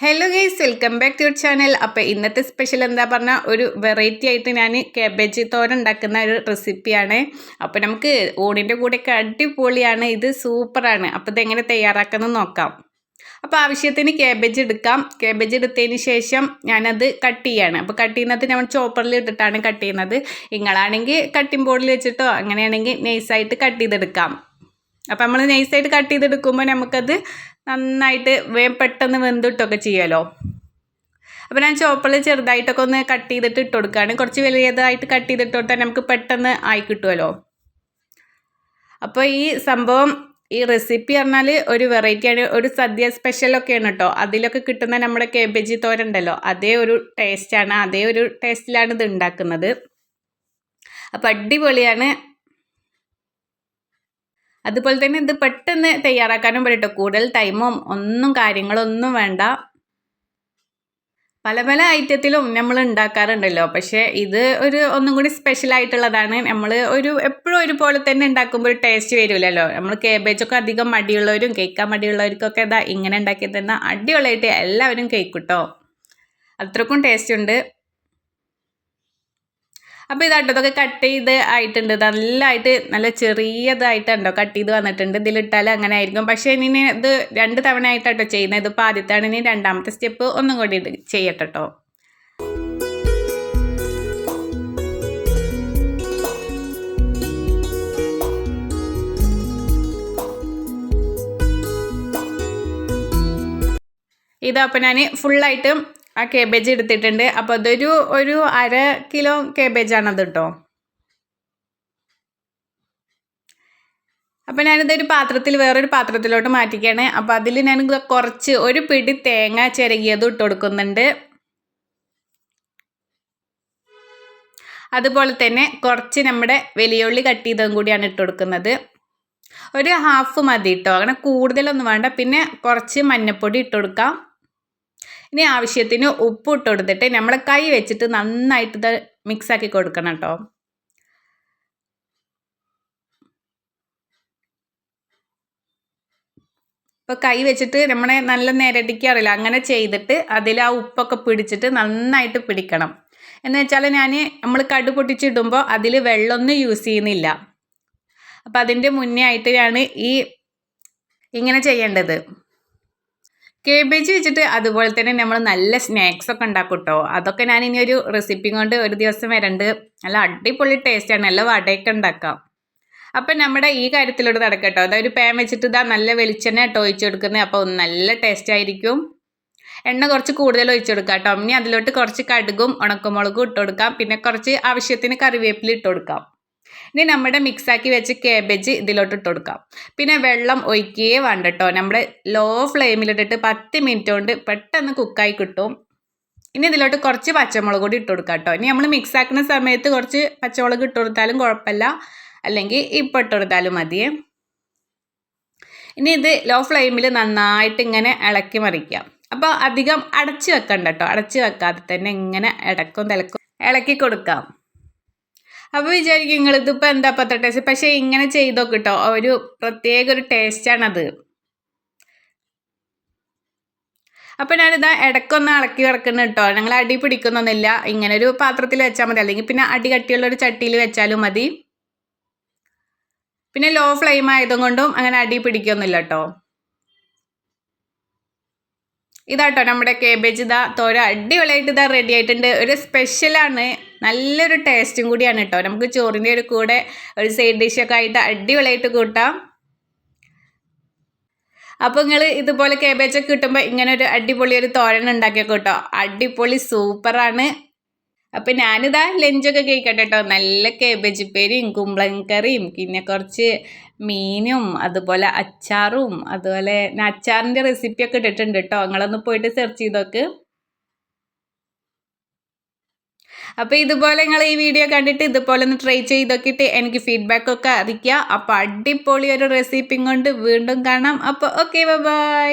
Hello guys welcome back to your channel അപ്പോൾ ഇന്നത്തെ special എന്താ പറഞ്ഞാൽ ഒരു വെറൈറ്റി ആയിട്ട് ഞാൻ കാബേജ് തോരൻ ഉണ്ടാക്കുന്ന ഒരു റെസിപ്പിയാണ് അപ്പോൾ നമുക്ക് ഊണിന്റെ കൂടെയൊക്കെ അടിപൊളിയാണ്. ഇത് സൂപ്പറാണ് അപ്പോൾ ഇതെങ്ങനെ തയ്യാറാക്കുന്നത് നോക്കാം. അപ്പോൾ ആവശ്യത്തിന് കാബേജ് എടുക്കാം. കാബേജ് എടുത്തതിന് ശേഷം ഞാനത് കട്ട് ചെയ്യാണ്. അപ്പോൾ കട്ട് ചെയ്യുന്നത് നമ്മൾ ചോപ്പറിൽ ഇട്ടിട്ടാണ് കട്ട് ചെയ്യുന്നത്. നിങ്ങളാണെങ്കിൽ കട്ടിംഗ് ബോർഡിൽ വെച്ചിട്ടോ അങ്ങനെയാണെങ്കിൽ നൈസായിട്ട് കട്ട് ചെയ്തെടുക്കാം. അപ്പോൾ നമ്മൾ നൈസായിട്ട് കട്ട് ചെയ്തെടുക്കുമ്പോൾ നമുക്കത് നന്നായിട്ട് വേഗം പെട്ടെന്ന് വെന്തിട്ടൊക്കെ ചെയ്യാമല്ലോ അപ്പോൾ ഞാൻ ചോപ്പറിൽ ചെറുതായിട്ടൊക്കെ ഒന്ന് കട്ട് ചെയ്തിട്ട് ഇട്ട് കൊടുക്കുകയാണ് കുറച്ച് വലിയതായിട്ട് കട്ട് ചെയ്തിട്ട് കൊടുത്താൽ നമുക്ക് പെട്ടെന്ന് ആയി കിട്ടുമല്ലോ അപ്പോൾ ഈ സംഭവം ഈ റെസിപ്പി പറഞ്ഞാൽ ഒരു വെറൈറ്റിയാണ് ഒരു സദ്യ സ്പെഷ്യലൊക്കെയാണ് കേട്ടോ അതിലൊക്കെ കിട്ടുന്ന നമ്മുടെ കേബേജി തോരണ്ടല്ലോ അതേ ഒരു ടേസ്റ്റാണ് അതേ ഒരു ടേസ്റ്റിലാണ് ഇത് ഉണ്ടാക്കുന്നത്. അപ്പോൾ അടിപൊളിയാണ്. അതുപോലെ തന്നെ ഇത് പെട്ടെന്ന് തയ്യാറാക്കാനും പറ്റട്ടോ. കൂടുതൽ ടൈമും ഒന്നും കാര്യങ്ങളൊന്നും വേണ്ട. പല പല ഐറ്റത്തിലും നമ്മൾ ഉണ്ടാക്കാറുണ്ടല്ലോ. പക്ഷേ ഇത് ഒരു ഒന്നും കൂടി സ്പെഷ്യൽ ആയിട്ടുള്ളതാണ്. നമ്മൾ ഒരു എപ്പോഴും ഒരുപോലെ തന്നെ ഉണ്ടാക്കുമ്പോൾ ഒരു ടേസ്റ്റ് വരില്ലല്ലോ. നമ്മൾ കേബേജൊക്കെ അധികം മടിയുള്ളവരും കേൾക്കാൻ മടിയുള്ളവർക്കൊക്കെ ഇതാ ഇങ്ങനെ ഉണ്ടാക്കി തന്നെ അടിപൊളിയായിട്ട് എല്ലാവരും കേൾക്കും അത്രക്കും ടേസ്റ്റ് ഉണ്ട്. അപ്പോൾ ഇതാട്ടോ ഇതൊക്കെ കട്ട് ചെയ്ത് ആയിട്ടുണ്ട്. നല്ലതായിട്ട് നല്ല ചെറിയതായിട്ടുണ്ടോ കട്ട് ചെയ്ത് വന്നിട്ടുണ്ട്. ഇതിലിട്ടാൽ അങ്ങനെ ആയിരിക്കും. പക്ഷേ ഇനി ഇത് രണ്ട് തവണ ആയിട്ടാട്ടോ ചെയ്യുന്നത്. ഇതിപ്പോൾ ആദ്യത്താണ് ഇനി രണ്ടാമത്തെ സ്റ്റെപ്പ് ഒന്നും കൂടി ചെയ്യട്ടോ ഇതപ്പോൾ ഞാൻ ഫുള്ളായിട്ടും ആ കേബേജ് എടുത്തിട്ടുണ്ട്. അപ്പോൾ അതൊരു ഒരു അര കിലോ കേബേജ് കേബേജാണത് കേട്ടോ അപ്പോൾ ഒരു പാത്രത്തിൽ വേറൊരു പാത്രത്തിലോട്ട് മാറ്റിക്കുകയാണ് അപ്പോൾ അതിൽ ഞാൻ കുറച്ച് ഒരു പിടി തേങ്ങ ചിരകിയത് ഇട്ട് കൊടുക്കുന്നുണ്ട്. അതുപോലെ തന്നെ കുറച്ച് നമ്മുടെ വലിയുള്ളി കട്ട് ചെയ്തതും കൂടിയാണ് ഇട്ട് കൊടുക്കുന്നത്. ഒരു ഹാഫ് മതി കേട്ടോ അങ്ങനെ കൂടുതലൊന്നും വേണ്ട. പിന്നെ കുറച്ച് മഞ്ഞൾപ്പൊടി ഇട്ട് കൊടുക്കാം. ഇനി ആവശ്യത്തിന് ഉപ്പ് ഇട്ട് കൊടുത്തിട്ട് നമ്മൾ കൈ വെച്ചിട്ട് നന്നായിട്ട് മിക്സ് ആക്കി കൊടുക്കണം കേട്ടോ ഇപ്പോൾ കൈ വെച്ചിട്ട് നമ്മളെ നല്ല നിരടിക്കാറില്ല അങ്ങനെ ചെയ്തിട്ട് അതിൽ ആ ഉപ്പൊക്കെ പിടിച്ചിട്ട് നന്നായിട്ട് പിടിക്കണം. എന്ന് വെച്ചാൽ ഞാൻ നമ്മൾ കടു പൊട്ടിച്ചിടുമ്പോൾ അതിൽ വെള്ളമൊന്നും യൂസ് ചെയ്യുന്നില്ല. അപ്പം അതിന്റെ മുന്നേ ആയിട്ട് ഞാൻ ഈ ഇങ്ങനെ ചെയ്യേണ്ടത്. കേബേജ് വെച്ചിട്ട് അതുപോലെ തന്നെ നമ്മൾ നല്ല സ്നാക്സ് ഒക്കെ ഉണ്ടാക്കും കേട്ടോ അതൊക്കെ ഞാൻ ഇനി ഒരു റെസിപ്പി കൊണ്ട് ഒരു ദിവസം വരണ്ട്. നല്ല അടിപൊളി ടേസ്റ്റാണ് നല്ല വടയൊക്കെ ഉണ്ടാക്കാം. അപ്പം നമ്മുടെ ഈ കാര്യത്തിലൂടെ നടക്കട്ടോ. അതായത് പാൻ വെച്ചിട്ട് ഇതാ നല്ല വെളിച്ചെണ്ണ കേട്ടോ ഒഴിച്ചു കൊടുക്കുന്നത്. അപ്പോൾ നല്ല ടേസ്റ്റ് ആയിരിക്കും. എണ്ണ കുറച്ച് കൂടുതൽ ഒഴിച്ചു കൊടുക്കാം കേട്ടോ. ഇനി അതിലോട്ട് കുറച്ച് കടുകും ഉണക്കമുളകും ഇട്ട് കൊടുക്കാം. പിന്നെ കുറച്ച് ആവശ്യത്തിന് കറിവേപ്പില ഇട്ട് കൊടുക്കാം. ഇനി നമ്മുടെ മിക്സാക്കി വെച്ച് കേബേജ് ഇതിലോട്ട് ഇട്ട് കൊടുക്കാം. പിന്നെ വെള്ളം ഒഴിക്കുകയേ വേണ്ട കേട്ടോ നമ്മൾ ലോ ഫ്ലെയിമിലിട്ടിട്ട് പത്ത് മിനിറ്റ് കൊണ്ട് പെട്ടെന്ന് കുക്കായി കിട്ടും. ഇനി ഇതിലോട്ട് കുറച്ച് പച്ചമുളക് കൂടി ഇട്ട് കൊടുക്കാം കേട്ടോ ഇനി നമ്മൾ മിക്സ് ആക്കുന്ന സമയത്ത് കുറച്ച് പച്ചമുളക് ഇട്ട് കൊടുത്താലും കുഴപ്പമില്ല. അല്ലെങ്കിൽ ഇപ്പം ഇട്ട് കൊടുത്താലും മതിയേ. ഇനി ഇത് ലോ ഫ്ലെയിമിൽ നന്നായിട്ട് ഇങ്ങനെ ഇളക്കി മറിക്കാം. അപ്പോൾ അധികം അടച്ച് വെക്കണ്ട കേട്ടോ അടച്ച് വെക്കാതെ തന്നെ ഇങ്ങനെ ഇടക്കും തിളക്കും. ഇളക്കി കൊടുക്കാം. അപ്പോൾ വിചാരിക്കും നിങ്ങൾ ഇതിപ്പോൾ എന്താ പത്ര ടേസ്റ്റ് പക്ഷേ ഇങ്ങനെ ചെയ്തോ കിട്ടോ ഒരു പ്രത്യേക ഒരു ടേസ്റ്റാണത് അപ്പോൾ ഞാനിതാ ഇടയ്ക്കൊന്ന് ഇളക്കി കിടക്കുന്നു കേട്ടോ. ഞങ്ങൾ അടി പിടിക്കുന്നൊന്നുമില്ല. ഇങ്ങനെ ഒരു പാത്രത്തിൽ വെച്ചാൽ മതി. അല്ലെങ്കിൽ പിന്നെ അടി കട്ടിയുള്ള ഒരു ചട്ടിയിൽ വെച്ചാലും മതി. പിന്നെ ലോ ഫ്ലെയിം ആയതും കൊണ്ടും അങ്ങനെ അടി പിടിക്കൊന്നുമില്ല കേട്ടോ. ഇതാട്ടോ നമ്മുടെ കേബേജ് ഇതാ തോര അടിപൊളിയായിട്ട് ഇതാ റെഡി ആയിട്ടുണ്ട്. ഒരു സ്പെഷ്യലാണ് നല്ലൊരു ടേസ്റ്റും കൂടിയാണ് കേട്ടോ നമുക്ക് ചോറിന്റെ ഒരു കൂടെ ഒരു സൈഡ് ഡിഷൊക്കെ ആയിട്ട് അടിപൊളിയായിട്ട് കൂട്ടാം. അപ്പോൾ നിങ്ങൾ ഇതുപോലെ കേബേജൊക്കെ കിട്ടുമ്പോൾ ഇങ്ങനെ ഒരു അടിപൊളി ഒരു തോരൻ ഉണ്ടാക്കിയൊക്കെ കേട്ടോ അടിപൊളി സൂപ്പറാണ് അപ്പം ഞാനിതാ ലഞ്ചൊക്കെ കഴിക്കട്ടെ കേട്ടോ നല്ല കേബേജ് പേരിയും കുമ്പളൻ കറിയും പിന്നെ കുറച്ച് മീനും അതുപോലെ അച്ചാറും അതുപോലെ അച്ചാറിന്റെ റെസിപ്പിയൊക്കെ ഇട്ടിട്ടുണ്ട് കേട്ടോ നിങ്ങളൊന്ന് പോയിട്ട് സെർച്ച് ചെയ്തോക്ക് അപ്പോൾ ഇതുപോലെ നിങ്ങൾ ഈ വീഡിയോ കണ്ടിട്ട് ഇതുപോലെ ഒന്ന് ട്രൈ ചെയ്ത് നോക്കിയിട്ട് എനിക്ക് ഫീഡ്ബാക്ക് ഒക്കെ അറിയിക്കുക. അപ്പോൾ അടിപൊളി ഒരു റെസിപ്പിയും കൊണ്ട് വീണ്ടും കാണാം. അപ്പോൾ ഓക്കെ ബൈ